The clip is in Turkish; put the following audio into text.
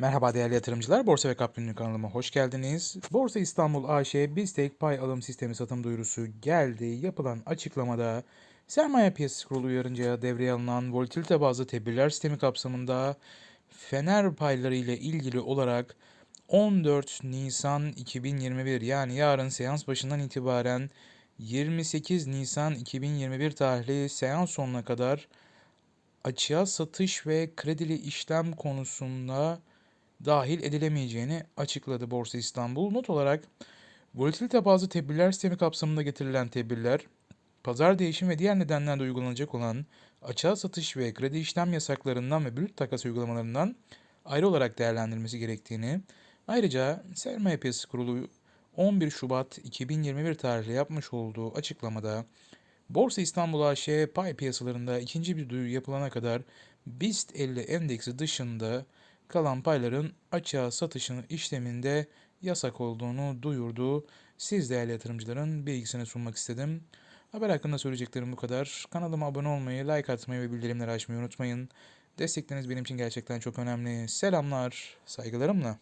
Merhaba değerli yatırımcılar, Borsa ve Kaplan'ın kanalıma hoş geldiniz. Borsa İstanbul AŞ BizTek pay alım sistemi satım duyurusu geldi. Yapılan açıklamada Sermaye Piyasası Kurulu uyarınca devreye alınan volatilite bazlı tedbirler sistemi kapsamında Fener payları ile ilgili olarak 14 Nisan 2021 yani yarın seans başından itibaren 28 Nisan 2021 tarihli seans sonuna kadar açığa satış ve kredili işlem konusunda dahil edilemeyeceğini açıkladı Borsa İstanbul. Not olarak volatilite bazı tedbirler sistemi kapsamında getirilen tedbirler, pazar değişim ve diğer nedenlerle uygulanacak olan açığa satış ve kredi işlem yasaklarından ve brüt takas uygulamalarından ayrı olarak değerlendirilmesi gerektiğini, ayrıca Sermaye Piyasası Kurulu 11 Şubat 2021 tarihli yapmış olduğu açıklamada Borsa İstanbul AŞ pay piyasalarında ikinci bir duyuru yapılana kadar BIST 50 endeksi dışında kalan payların açığa satışını işleminde yasak olduğunu duyurdu. Siz değerli yatırımcıların bilgisini sunmak istedim. Haber hakkında söyleyeceklerim bu kadar. Kanalıma abone olmayı, like atmayı ve bildirimleri açmayı unutmayın. Destekleriniz benim için gerçekten çok önemli. Selamlar, saygılarımla.